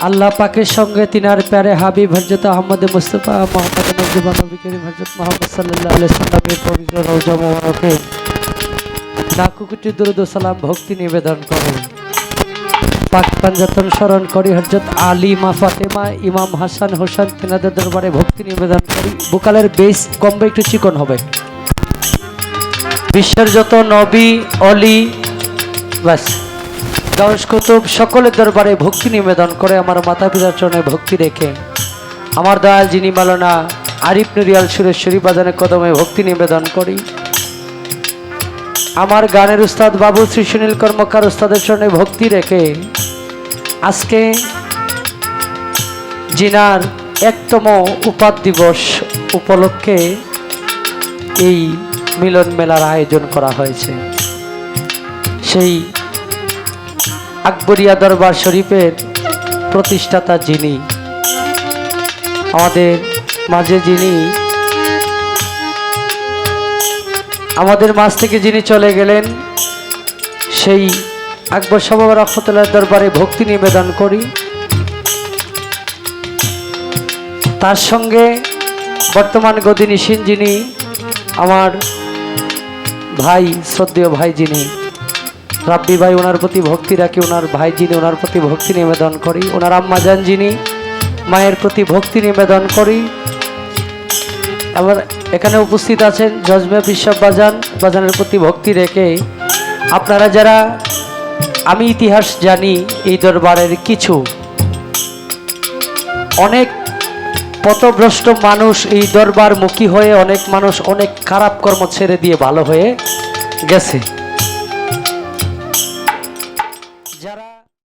আল্লাহ পাকের সঙ্গে তিনার প্যারে হাবিব হজরত আহমদ মুস্তফা মোহাম্মদ নজিবা নবী করিম হজরত মোহাম্মদ সাল্লাহ আলি সাল্লামের পবিত্র কোটি দুরুদ সালাম ভক্তি নিবেদন করে পাক পাঞ্জাতন স্মরণ করি হজরত আলী মা ফাতেমা, ইমাম হাসান হোসেন, তিনাদের দরবারে ভক্তি নিবেদন করি। বোকালের বেশ কমবে একটু চিকন হবে। বিশ্বের যত নবী, অলি, ব্যাস। গাউস কুতুব, সকলের দরবারে ভক্তি নিবেদন করে আমার মাতা পিতার চরণে ভক্তি রেখে। আমার দয়াল যিনি মালনা, আরিফ নুরিয়াল সুরেশ্বরী বাজানে কদমে ভক্তি নিবেদন করি। আমার গানের উস্তাদ বাবু শ্রী সুনীল কর্মকার উস্তাদের চরণে ভক্তি রেখে, আজকে জিনার একতম উপাদ দিবস উপলক্ষে এই মিলন মেলার আয়োজন করা হয়েছে। সেই আকবরিয়া দরবার শরীফের প্রতিষ্ঠাতা যিনি, আমাদের মাঝে যিনি, আমাদের মাঝ থেকে যিনি চলে গেলেন, সেই আকবর সবাব রহমতুল্লাহ দরবারে ভক্তি নিবেদন করি। তার সঙ্গে বর্তমান গদিনীসীন যিনি, আমার ভাই, শ্রদ্ধেয় ভাই যিনি রাব্বি ভাই ওনার প্রতি ভক্তি রাখি, ওনার ভাই যিনি ওনার প্রতি ভক্তি নিবেদন করি, ওনার আম্মা যান যিনি মায়ের প্রতি ভক্তি নিবেদন করি। আবার এখানে উপস্থিত আছেন জজমে বিশ্ব বাজান, বাজানের প্রতি ভক্তি রেখে আপনারা যারা, আমি ইতিহাস জানি এই দরবারের কিছু। অনেক পথভ্রষ্ট মানুষ এই দরবার মুখী হয়ে অনেক মানুষ অনেক খারাপ কর্ম ছেড়ে দিয়ে ভালো হয়ে গেছে।